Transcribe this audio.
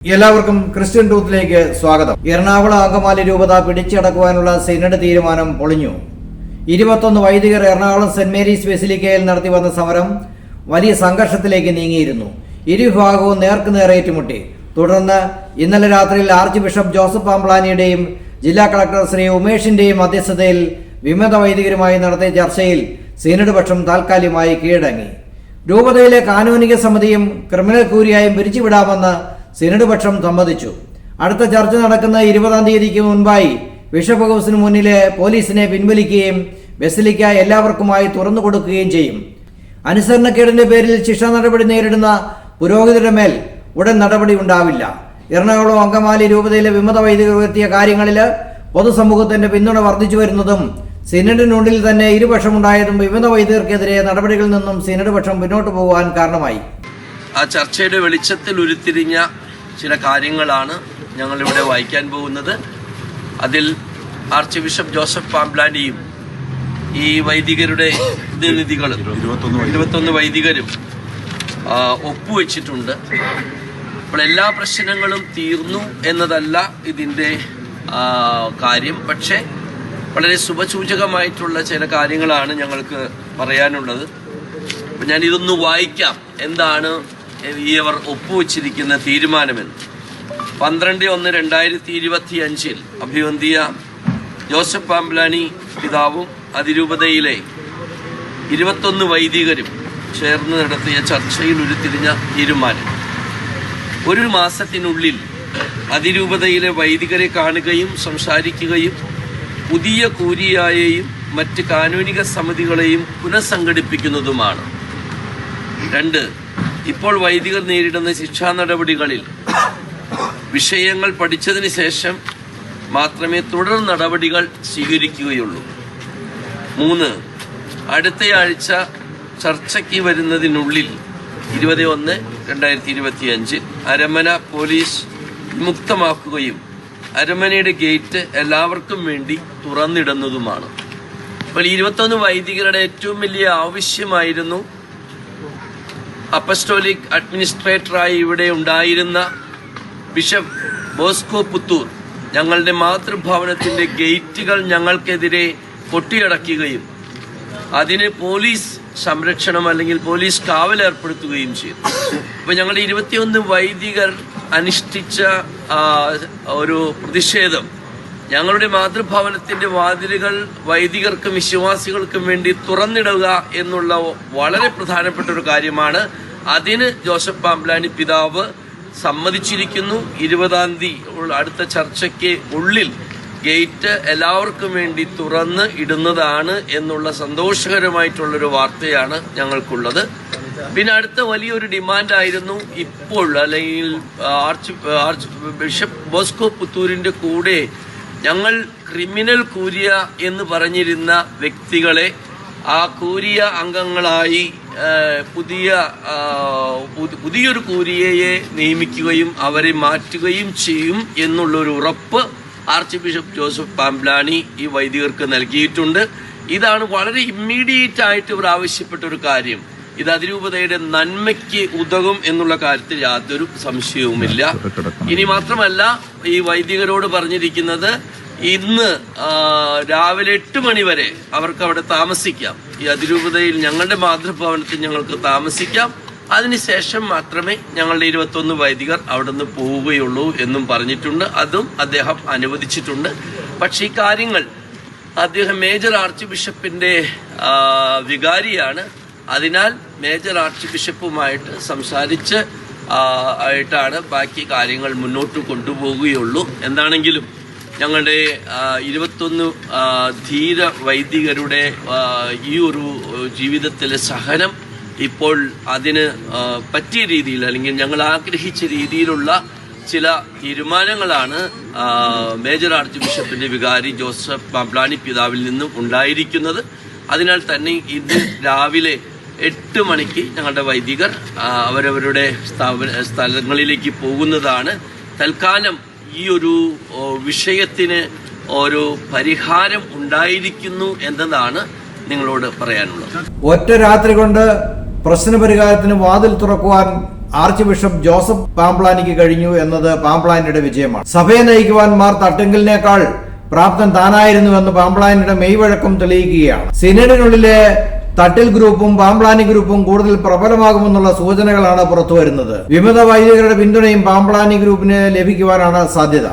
എല്ലാവർക്കും ക്രിസ്ത്യൻ ടൂത്തിലേക്ക് സ്വാഗതം. എറണാകുളം അങ്കമാലി രൂപത പിടിച്ചടക്കുവാനുള്ള സിനഡ് തീരുമാനം പൊളിഞ്ഞു. ഇരുപത്തൊന്ന് വൈദികർ എറണാകുളം സെന്റ് മേരീസ് ബെസിലിക്കയിൽ നടത്തി വന്ന സമരം വലിയ സംഘർഷത്തിലേക്ക് നീങ്ങിയിരുന്നു. ഇരുവിഭാഗവും നേർക്കുനേർ ഏറ്റുമുട്ടി. തുടർന്ന് ഇന്നലെ രാത്രിയിൽ ആർച്ച് ബിഷപ്പ് ജോസഫ് പാംപ്ലാനിയുടെയും ജില്ലാ കളക്ടർ ശ്രീ ഉമേഷിന്റെയും അധ്യക്ഷതയിൽ വിമത വൈദികരുമായി നടത്തിയ ചർച്ചയിൽ സിനഡ് പക്ഷം താൽക്കാലികമായി കീഴടങ്ങി. രൂപതയിലെ കാനൂനിക സമിതിയും ക്രിമിനൽ കൂലിയായും പിരിച്ചുവിടാമെന്ന് സിനഡ് പക്ഷം സമ്മതിച്ചു. അടുത്ത ചർച്ച നടക്കുന്ന ഇരുപതാം തീയതിക്ക് മുൻപായി ബിഷപ്പ് ഹൗസിന് മുന്നിലെ പോലീസിനെ പിൻവലിക്കുകയും ബസിലിക്ക എല്ലാവർക്കുമായി തുറന്നു കൊടുക്കുകയും ചെയ്യും. അനുസരണക്കേടിന്റെ പേരിൽ ശിക്ഷ നടപടി നേരിടുന്ന പുരോഹിതരുടെ മേൽ ഉടൻ നടപടി ഉണ്ടാവില്ല. എറണാകുളം അങ്കമാലി രൂപതയിലെ വിമത വൈദികർ ഉയർത്തിയ കാര്യങ്ങളിൽ പൊതുസമൂഹത്തിന്റെ പിന്തുണ വർദ്ധിച്ചു വരുന്നതും സിനഡിനുള്ളിൽ തന്നെ ഇരുപക്ഷമുണ്ടായതും വിമത വൈദികർക്കെതിരെ നടപടികളിൽ നിന്നും സിനഡ് പക്ഷം പിന്നോട്ട് പോകുവാൻ കാരണമായി. ആ ചർച്ചയുടെ വെളിച്ചത്തിൽ ഉരുത്തിരിഞ്ഞ ചില കാര്യങ്ങളാണ് ഞങ്ങളിവിടെ വായിക്കാൻ പോകുന്നത്. അതിൽ ആർച്ച് ബിഷപ്പ് ജോസഫ് പാംബ്ലാൻഡിയും ഈ വൈദികരുടെ പ്രതിനിധികളും ഇരുപത്തൊന്ന് വൈദികരും. ഒപ്പുവെച്ചിട്ടുണ്ട്. അപ്പോൾ എല്ലാ പ്രശ്നങ്ങളും തീർന്നു എന്നതല്ല ഇതിന്റെ കാര്യം. പക്ഷേ വളരെ ശുഭസൂചകമായിട്ടുള്ള ചില കാര്യങ്ങളാണ് ഞങ്ങൾക്ക് പറയാനുള്ളത്. അപ്പം ഞാൻ ഇതൊന്ന് വായിക്കാം. എന്താണ് ഈ അവർ ഒപ്പുവെച്ചിരിക്കുന്ന തീരുമാനമെന്ന് പന്ത്രണ്ട് ഒന്ന് രണ്ടായിരത്തി ഇരുപത്തി അഞ്ചിൽ അഭിവന്തിയ ജോസഫ് പാംബ്ലാനി പിതാവും അതിരൂപതയിലെ ഇരുപത്തൊന്ന് വൈദികരും ചേർന്ന് നടത്തിയ ചർച്ചയിൽ ഉരുത്തിരിഞ്ഞ തീരുമാനം. ഒരു മാസത്തിനുള്ളിൽ അതിരൂപതയിലെ വൈദികരെ കാണുകയും സംസാരിക്കുകയും പുതിയ കൂരിയായെയും മറ്റ് കാനൂനിക സമിതികളെയും പുനഃസംഘടിപ്പിക്കുന്നതുമാണ്. രണ്ട് ഇപ്പോൾ വൈദികർ നേരിടുന്ന ശിക്ഷാ നടപടികളിൽ വിഷയങ്ങൾ പഠിച്ചതിന് ശേഷം മാത്രമേ തുടർ നടപടികൾ സ്വീകരിക്കുകയുള്ളൂ. മൂന്ന് അടുത്തയാഴ്ച ചർച്ചയ്ക്ക് വരുന്നതിനുള്ളിൽ ഇരുപത് ഒന്ന് രണ്ടായിരത്തി ഇരുപത്തി അഞ്ച് അരമന പോലീസ് വിമുക്തമാക്കുകയും അരമനയുടെ ഗേറ്റ് എല്ലാവർക്കും വേണ്ടി തുറന്നിടുന്നതുമാണ്. അപ്പോൾ ഇരുപത്തൊന്ന് വൈദികരുടെ ഏറ്റവും വലിയ ആവശ്യമായിരുന്നു അപ്പസ്റ്റോലിക് അഡ്മിനിസ്ട്രേറ്ററായി ഇവിടെ ഉണ്ടായിരുന്ന ബിഷപ്പ് ബോസ്കോ പുത്തൂർ ഞങ്ങളുടെ മാതൃഭവനത്തിന്റെ ഗേറ്റുകൾ ഞങ്ങൾക്കെതിരെ കൊട്ടിയടക്കുകയും അതിന് പോലീസ് സംരക്ഷണം അല്ലെങ്കിൽ പോലീസ് കാവൽ ഏർപ്പെടുത്തുകയും ചെയ്തു. അപ്പൊ ഞങ്ങളുടെ ഇരുപത്തിയൊന്ന് വൈദികർ അനുഷ്ഠിച്ച ഒരു പ്രതിഷേധം ഞങ്ങളുടെ മാതൃഭവനത്തിന്റെ വാതിലുകൾ വൈദികർക്കും വിശ്വാസികൾക്കും വേണ്ടി തുറന്നിടുക എന്നുള്ള വളരെ പ്രധാനപ്പെട്ട ഒരു കാര്യമാണ്. അതിന് ജോസഫ് പാമ്പ്ലാനി പിതാവ് സമ്മതിച്ചിരിക്കുന്നു. ഇരുപതാം തീയതി അടുത്ത ചർച്ചയ്ക്ക് ഉള്ളിൽ ഗേറ്റ് എല്ലാവർക്കും വേണ്ടി തുറന്ന് ഇടുന്നതാണ് എന്നുള്ള സന്തോഷകരമായിട്ടുള്ളൊരു വാർത്തയാണ് ഞങ്ങൾക്കുള്ളത്. പിന്നെ അടുത്ത വലിയൊരു ഡിമാൻഡായിരുന്നു ഇപ്പോൾ അല്ലെങ്കിൽ ആർച്ച് ആർച്ച് ബിഷപ്പ് ബോസ്കോ പുത്തൂരിന്റെ കൂടെ ഞങ്ങൾ ക്രിമിനൽ കൂരിയ എന്ന് പറഞ്ഞിരുന്ന വ്യക്തികളെ ആ കൂരിയ അംഗങ്ങളായി പുതിയ പുതിയൊരു കൂരിയയെ നിയമിക്കുകയും അവരെ മാറ്റുകയും ചെയ്യും എന്നുള്ളൊരു ഉറപ്പ് ആർച്ച് ബിഷപ്പ് ജോസഫ് പാംബ്ലാനി ഈ വൈദികർക്ക് നൽകിയിട്ടുണ്ട്. ഇതാണ് വളരെ ഇമ്മീഡിയറ്റ് ആയിട്ട് ഇവർ ആവശ്യപ്പെട്ട ഒരു കാര്യം. ഇത് അതിരൂപതയുടെ നന്മയ്ക്ക് ഉതകും എന്നുള്ള കാര്യത്തിൽ യാതൊരു സംശയവുമില്ല. ഇനി മാത്രമല്ല ഈ വൈദികരോട് പറഞ്ഞിരിക്കുന്നത് ഇന്ന് രാവിലെ എട്ട് മണി വരെ അവർക്ക് അവിടെ താമസിക്കാം. ഈ അതിരൂപതയിൽ ഞങ്ങളുടെ മാതൃഭവനത്തിൽ ഞങ്ങൾക്ക് താമസിക്കാം. അതിനുശേഷം മാത്രമേ ഞങ്ങളുടെ ഇരുപത്തൊന്ന് വൈദികർ അവിടെ നിന്ന് പോവുകയുള്ളൂ എന്നും പറഞ്ഞിട്ടുണ്ട്. അതും അദ്ദേഹം അനുവദിച്ചിട്ടുണ്ട്. പക്ഷേ ഈ കാര്യങ്ങൾ അദ്ദേഹം മേജർ ആർച്ച് ബിഷപ്പിന്റെ വികാരിയാണ്. അതിനാൽ മേജർ ആർച്ച് ബിഷപ്പുമായിട്ട് സംസാരിച്ച് ആയിട്ടാണ് ബാക്കി കാര്യങ്ങൾ മുന്നോട്ട് കൊണ്ടുപോവുകയുള്ളൂ. എന്താണെങ്കിലും ഞങ്ങളുടെ ഇരുപത്തൊന്ന് ധീര വൈദികരുടെ ഈ ഒരു ജീവിതത്തിലെ സഹനം ഇപ്പോൾ അതിന് പറ്റിയ രീതിയിൽ അല്ലെങ്കിൽ ഞങ്ങൾ ആഗ്രഹിച്ച രീതിയിലുള്ള ചില തീരുമാനങ്ങളാണ് മേജർ ആർച്ച് ബിഷപ്പിന്റെ വികാരി ജോസഫ് മാബ്ലാനി പിതാവിൽ നിന്നും ഉണ്ടായിരിക്കുന്നത്. അതിനാൽ തന്നെ ഇന്ന് രാവിലെ എട്ട് മണിക്ക് ഞങ്ങളുടെ വൈദികർ അവരവരുടെ സ്ഥാപന സ്ഥലങ്ങളിലേക്ക് പോകുന്നതാണ്. തൽക്കാലം ഈ ഒരു വിഷയത്തിന് ഒരു പരിഹാരം ഉണ്ടായിരിക്കുന്നു എന്നതാണ് നിങ്ങളോട് പറയാനുള്ളത്. ഒറ്റ രാത്രി കൊണ്ട് പ്രശ്ന പരിഹാരത്തിന് വാതിൽ തുറക്കുവാൻ ആർച്ച് ബിഷപ്പ് ജോസഫ് പാംപ്ലാനിക്ക് കഴിഞ്ഞു എന്നത് പാംപ്ലാനിയുടെ വിജയമാണ്. സഭയെ നയിക്കുവാൻ മാർ തട്ടിങ്കലിനേക്കാൾ പ്രാപ്തൻ താനായിരുന്നുവെന്ന് പാംപ്ലാനിയുടെ മെയ്വഴക്കം തെളിയിക്കുകയാണ്. സിനഡിനുള്ളിലെ തട്ടിൽ ഗ്രൂപ്പും പാംപ്ലാനി ഗ്രൂപ്പും കൂടുതൽ പ്രബലമാകുമെന്നുള്ള സൂചനകളാണ് പുറത്തുവരുന്നത്. വിമത വൈദികരുടെ പിന്തുണയും പാംപ്ലാനി ഗ്രൂപ്പിന് ലഭിക്കുവാനാണ് സാധ്യത.